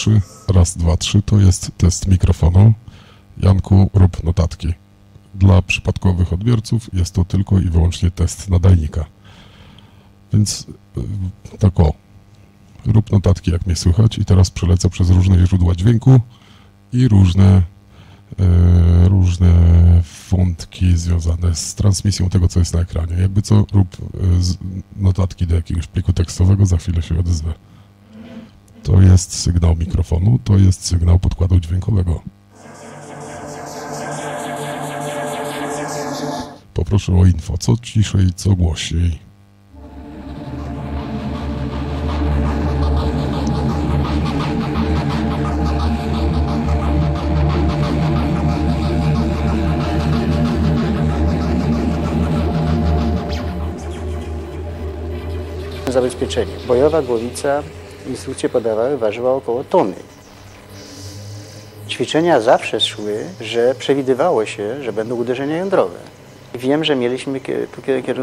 trzy. Raz, dwa, trzy. To jest test mikrofonu. Janku, rób notatki. Dla przypadkowych odbiorców jest to tylko i wyłącznie test nadajnika. Więc y, tak o, rób notatki jak mnie słychać i teraz przelecę przez różne źródła dźwięku i różne, e, różne wątki związane z transmisją tego, co jest na ekranie. Jakby co, rób e, notatki do jakiegoś pliku tekstowego, za chwilę się odezwę. To jest sygnał mikrofonu, to jest sygnał podkładu dźwiękowego. Poproszę o info, co ciszej, co głośniej. Zabezpieczenie. Bojowa głowica, instrukcje podawały, ważyła około tony. Ćwiczenia zawsze szły, że przewidywało się, że będą uderzenia jądrowe. Wiem, że mieliśmy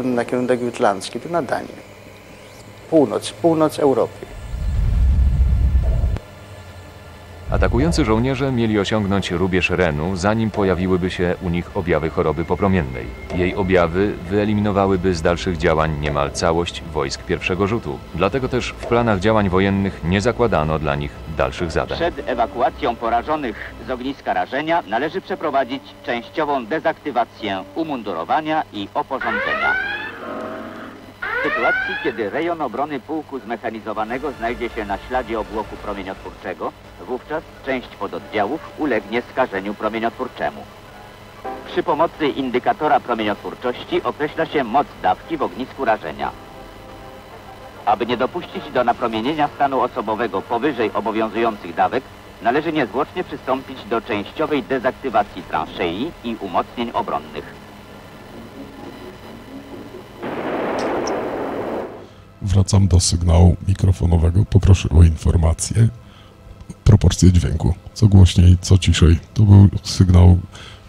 na kierunek jutlandzki, tu na Danię. Północ, północ Europy. Atakujący żołnierze mieli osiągnąć rubież Renu, zanim pojawiłyby się u nich objawy choroby popromiennej. Jej objawy wyeliminowałyby z dalszych działań niemal całość wojsk pierwszego rzutu. Dlatego też w planach działań wojennych nie zakładano dla nich dalszych zadań. Przed ewakuacją porażonych z ogniska rażenia należy przeprowadzić częściową dezaktywację umundurowania i oporządzenia. W sytuacji, kiedy rejon obrony pułku zmechanizowanego znajdzie się na śladzie obłoku promieniotwórczego, wówczas część pododdziałów ulegnie skażeniu promieniotwórczemu. Przy pomocy indykatora promieniotwórczości określa się moc dawki w ognisku rażenia. Aby nie dopuścić do napromienienia stanu osobowego powyżej obowiązujących dawek, należy niezwłocznie przystąpić do częściowej dezaktywacji transzei i umocnień obronnych. Wracam do sygnału mikrofonowego. Poproszę o informację. Proporcje dźwięku. Co głośniej, co ciszej. To był sygnał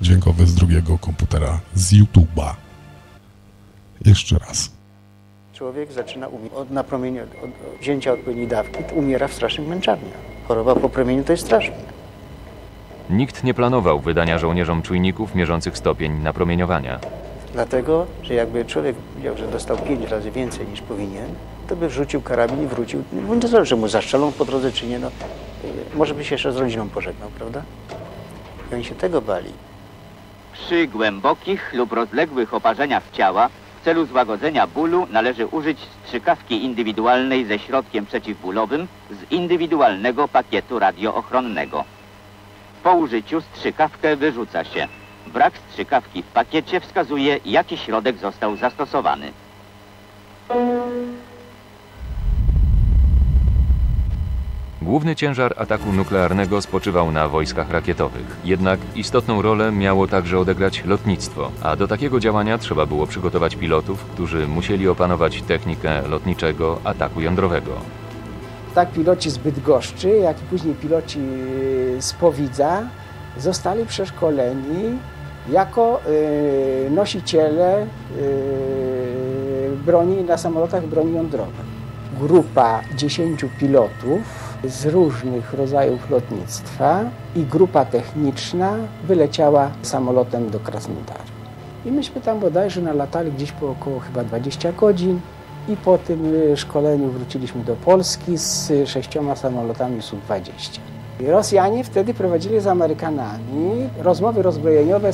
dźwiękowy z drugiego komputera, z YouTube'a. Jeszcze raz. Człowiek zaczyna umierać od napromienia, od, wzięcia odpowiedniej dawki, to umiera w strasznych męczarniach. Choroba po promieniu to jest straszne. Nikt nie planował wydania żołnierzom czujników mierzących stopień napromieniowania. Dlatego, że jakby człowiek wiedział, że dostał pięć razy więcej niż powinien, to by wrzucił karabin i wrócił. Bo nie zależy, że mu zaszczelą po drodze czy nie, no, y, może by się jeszcze z rodziną pożegnał, prawda? I oni się tego bali. Przy głębokich lub rozległych oparzeniach ciała w celu złagodzenia bólu należy użyć strzykawki indywidualnej ze środkiem przeciwbólowym z indywidualnego pakietu radioochronnego. Po użyciu strzykawkę wyrzuca się. Brak strzykawki w pakiecie wskazuje, jaki środek został zastosowany. Główny ciężar ataku nuklearnego spoczywał na wojskach rakietowych. Jednak istotną rolę miało także odegrać lotnictwo, a do takiego działania trzeba było przygotować pilotów, którzy musieli opanować technikę lotniczego ataku jądrowego. tak piloci z Bydgoszczy, jak i później piloci z Powidza zostali przeszkoleni jako y, nosiciele y, broni na samolotach broni jądrowej. Grupa 10 pilotów z różnych rodzajów lotnictwa i grupa techniczna wyleciała samolotem do Krasnodaru. I myśmy tam bodajże nalatali gdzieś po około chyba 20 godzin i po tym y, szkoleniu wróciliśmy do Polski z sześcioma samolotami Su-20. Rosjanie wtedy prowadzili z Amerykanami rozmowy rozbrojeniowe,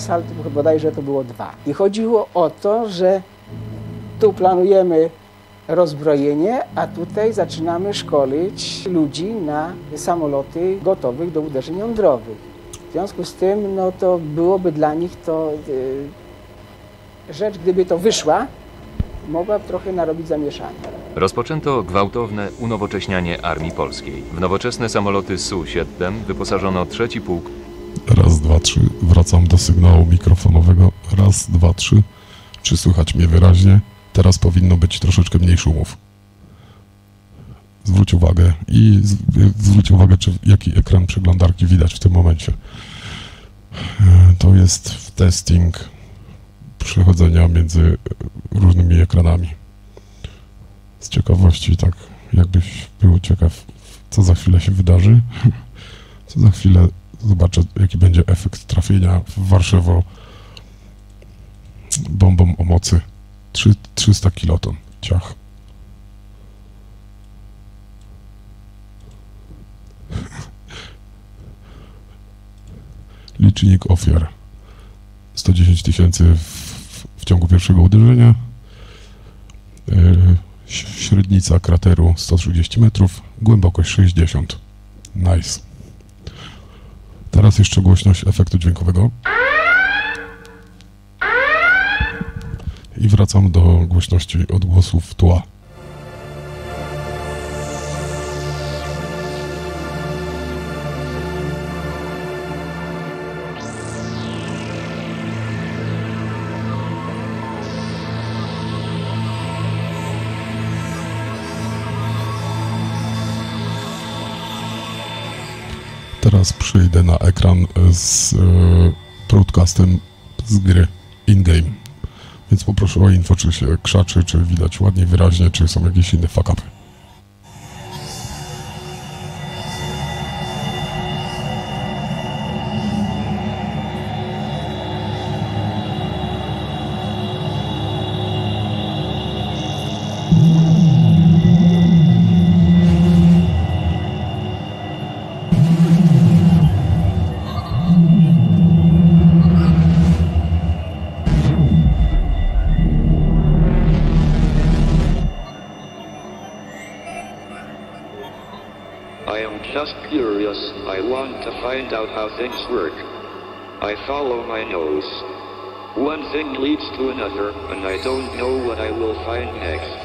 bodajże to było dwa. I chodziło o to, że tu planujemy rozbrojenie, a tutaj zaczynamy szkolić ludzi na samoloty gotowych do uderzeń jądrowych. W związku z tym, no to byłoby dla nich to y, rzecz, gdyby to wyszła, mogła trochę narobić zamieszania. Rozpoczęto gwałtowne unowocześnianie armii polskiej. W nowoczesne samoloty Su-7 wyposażono trzeci pułk Raz, dwa, trzy. Wracam do sygnału mikrofonowego. Raz, dwa, trzy. Czy słychać mnie wyraźnie? Teraz powinno być troszeczkę mniej szumów. Zwróć uwagę i zwróć uwagę, czy jaki ekran przeglądarki widać w tym momencie. To jest testing przechodzenia między różnymi ekranami. Z ciekawości, tak jakbyś był ciekaw co za chwilę się wydarzy. Co za chwilę zobaczę, jaki będzie efekt trafienia w Warszawo bombą o mocy 3, 300 kiloton. Ciach. Licznik ofiar. 110 tysięcy w, w ciągu pierwszego uderzenia. Yy, średnica krateru 130 metrów, głębokość 60. Nice. Teraz jeszcze głośność efektu dźwiękowego. I wracam do głośności odgłosów tła. Teraz przyjdę na ekran z e, broadcastem z gry in-game. Więc poproszę o info, czy się krzaczy, czy widać ładnie, wyraźnie, czy są jakieś inne fuck-upy. Just curious. I want to find out how things work. I follow my nose. One thing leads to another, and I don't know what I will find next.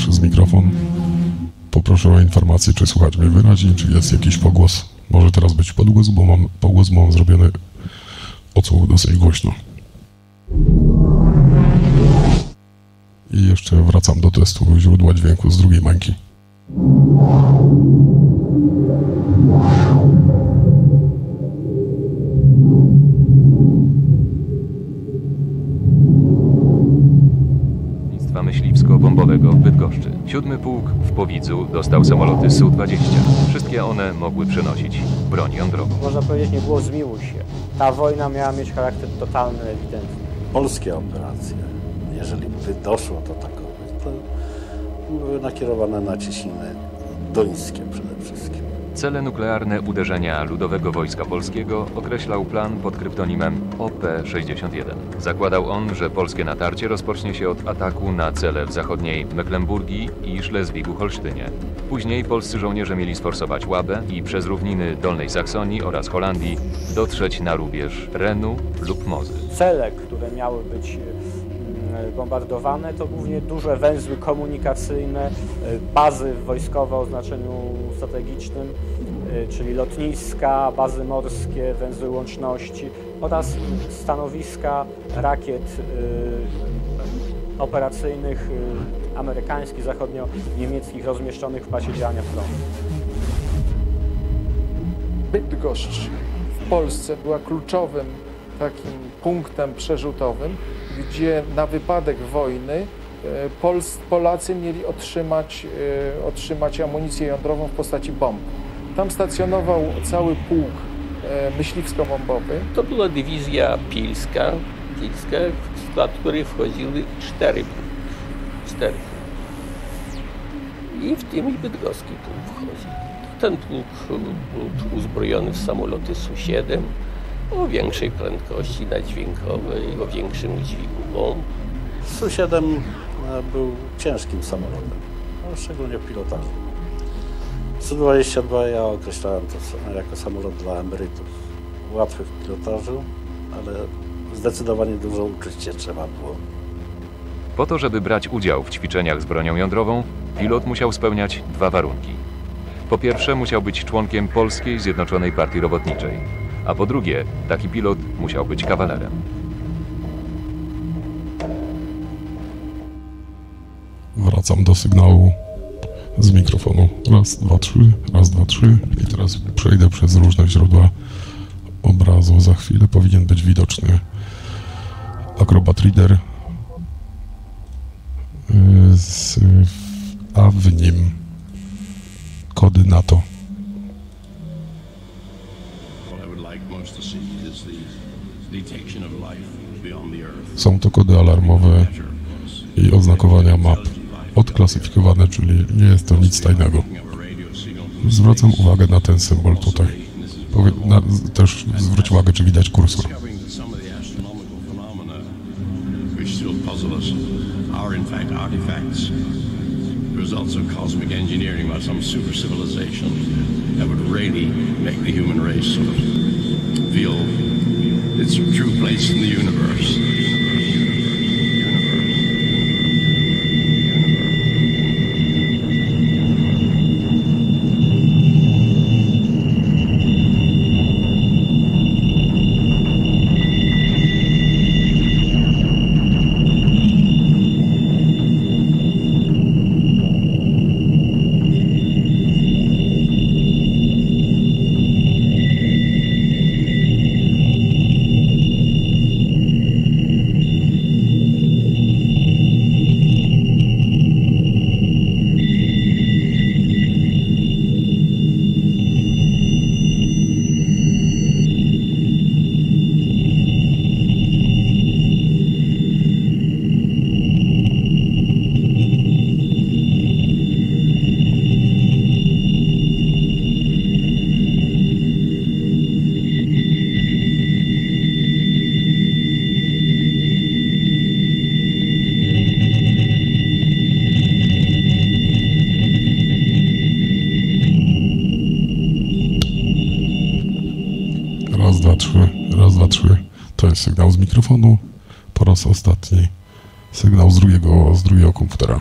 Przez mikrofon. Poproszę o informację, czy słychać mnie wyraźnie, czy jest jakiś pogłos. Może teraz być podgłos, bo mam pogłos mam zrobiony o co dosyć głośno. I jeszcze wracam do testu źródła dźwięku z drugiej mańki. Myśliwsko-bombowego w Bydgoszczy. Siódmy pułk w Powidzu dostał samoloty Su-20. Wszystkie one mogły przenosić broń jądrową. Można powiedzieć, nie było zmiłuj się. Ta wojna miała mieć charakter totalny, ewidentny. polskie operacje, jeżeli by doszło do takowych, to były nakierowane na Ciesiny duńskie przede wszystkim. Cele nuklearne uderzenia Ludowego Wojska Polskiego określał plan pod kryptonimem OP-61. Zakładał on, że polskie natarcie rozpocznie się od ataku na cele w zachodniej Mecklenburgii i Szlezwigu-Holsztynie. Później polscy żołnierze mieli sforsować Łabę i przez równiny Dolnej Saksonii oraz Holandii dotrzeć na rubież Renu lub Mozy. Cele, które miały być mm, bombardowane, to głównie duże węzły komunikacyjne, y, bazy wojskowe o znaczeniu strategicznym, y, czyli lotniska, bazy morskie, węzły łączności oraz stanowiska rakiet operacyjnych amerykańskich, zachodnio-niemieckich rozmieszczonych w pasie działania frontu. Bydgoszcz w Polsce była kluczowym takim punktem przerzutowym, gdzie na wypadek wojny e, Pols, Polacy mieli otrzymać, e, otrzymać amunicję jądrową w postaci bomb. Tam stacjonował cały pułk e, myśliwsko-bombowy. To była dywizja pilska, pilska, w skład której wchodziły cztery pułki. Cztery. I w tym i bydgoski pułk wchodzi. Ten pułk był uzbrojony w samoloty Su-7 o większej prędkości nadźwiękowej, o większym udźwigu bomb. Su-7 e, był ciężkim samolotem, no, szczególnie w pilotażu. Su-22 ja określałem to jako samolot dla emerytów. Łatwy w pilotażu, ale zdecydowanie dużo uczyć się trzeba było. Po to, żeby brać udział w ćwiczeniach z bronią jądrową, pilot musiał spełniać dwa warunki. Po pierwsze, musiał być członkiem Polskiej Zjednoczonej Partii Robotniczej, a po drugie, taki pilot musiał być kawalerem. Wracam do sygnału z mikrofonu. Raz, dwa, trzy, raz, dwa, trzy. I teraz przejdę przez różne źródła obrazu. Za chwilę powinien być widoczny Acrobat Reader, yy, z, a w nim kody NATO. Są to kody alarmowe i oznakowania map. Odklasyfikowane, czyli nie jest to nic tajnego. Zwracam uwagę na ten symbol tutaj. Powie, na, też zwróć uwagę, czy widać kursor. Results of cosmic engineering by some super civilization that would really make the human race sort of Raz, dwa, trzy. Raz, dwa, trzy. To jest sygnał z mikrofonu. Po raz ostatni sygnał z drugiego, z drugiego komputera.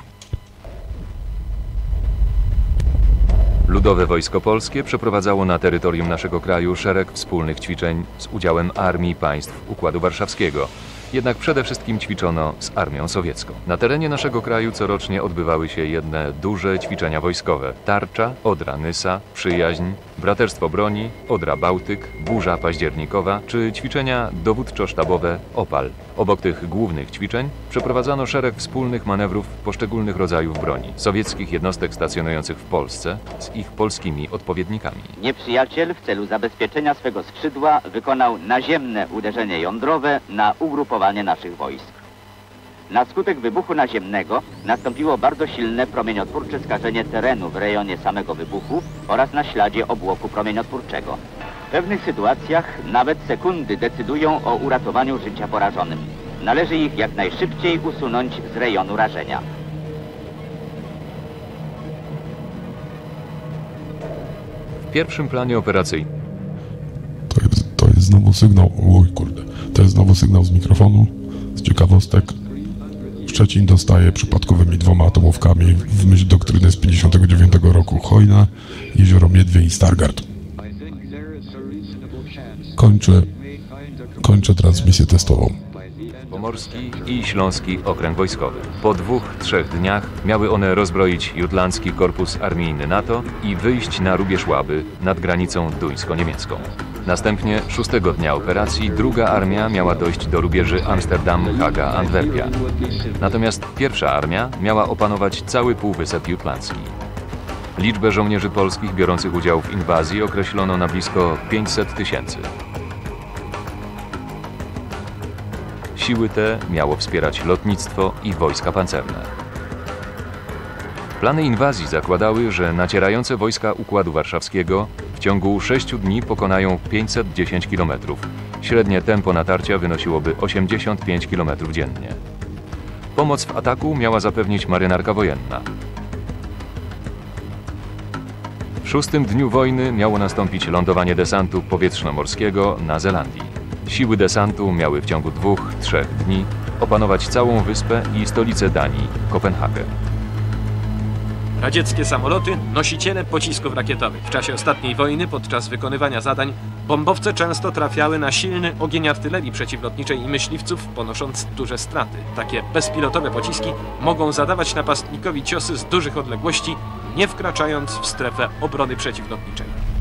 Ludowe Wojsko Polskie przeprowadzało na terytorium naszego kraju szereg wspólnych ćwiczeń z udziałem armii państw Układu Warszawskiego. Jednak przede wszystkim ćwiczono z armią sowiecką. Na terenie naszego kraju corocznie odbywały się jedne duże ćwiczenia wojskowe. Tarcza, Odra Nysa, Przyjaźń, Braterstwo Broni, Odra Bałtyk, Burza Październikowa czy ćwiczenia dowódczo-sztabowe Opal. Obok tych głównych ćwiczeń przeprowadzano szereg wspólnych manewrów poszczególnych rodzajów broni, sowieckich jednostek stacjonujących w Polsce z ich polskimi odpowiednikami. Nieprzyjaciel w celu zabezpieczenia swego skrzydła wykonał naziemne uderzenie jądrowe na ugrupowanie naszych wojsk. Na skutek wybuchu naziemnego nastąpiło bardzo silne promieniotwórcze skażenie terenu w rejonie samego wybuchu oraz na śladzie obłoku promieniotwórczego. W pewnych sytuacjach nawet sekundy decydują o uratowaniu życia porażonym. Należy ich jak najszybciej usunąć z rejonu rażenia. W pierwszym planie operacyjnym To jest, to jest znowu sygnał, oj kurde, to jest znowu sygnał z mikrofonu, z ciekawostek. Szczecin dostaje przypadkowymi dwoma atomówkami w myśl doktryny z 59 roku Hojna, Jezioro Miedwie i Stargard. Kończę, kończę transmisję testową. Pomorski i Śląski Okręg Wojskowy. Po dwóch, trzech dniach miały one rozbroić Jutlandzki Korpus Armijny NATO i wyjść na rubież Łaby nad granicą duńsko-niemiecką. Następnie szóstego dnia operacji druga armia miała dojść do rubieży Amsterdam, Haga, Antwerpia. Natomiast pierwsza armia miała opanować cały Półwysep Jutlandzki. Liczbę żołnierzy polskich biorących udział w inwazji określono na blisko 500 tysięcy. Siły te miało wspierać lotnictwo i wojska pancerne. Plany inwazji zakładały, że nacierające wojska Układu Warszawskiego w ciągu 6 dni pokonają 510 km. Średnie tempo natarcia wynosiłoby 85 km dziennie. Pomoc w ataku miała zapewnić marynarka wojenna. W szóstym dniu wojny miało nastąpić lądowanie desantu powietrzno-morskiego na Zelandii. Siły desantu miały w ciągu dwóch, trzech dni opanować całą wyspę i stolicę Danii, Kopenhagę. Radzieckie samoloty, nosiciele pocisków rakietowych. W czasie ostatniej wojny, podczas wykonywania zadań, bombowce często trafiały na silny ogień artylerii przeciwlotniczej i myśliwców, ponosząc duże straty. Takie bezpilotowe pociski mogą zadawać napastnikowi ciosy z dużych odległości, nie wkraczając w strefę obrony przeciwlotniczej.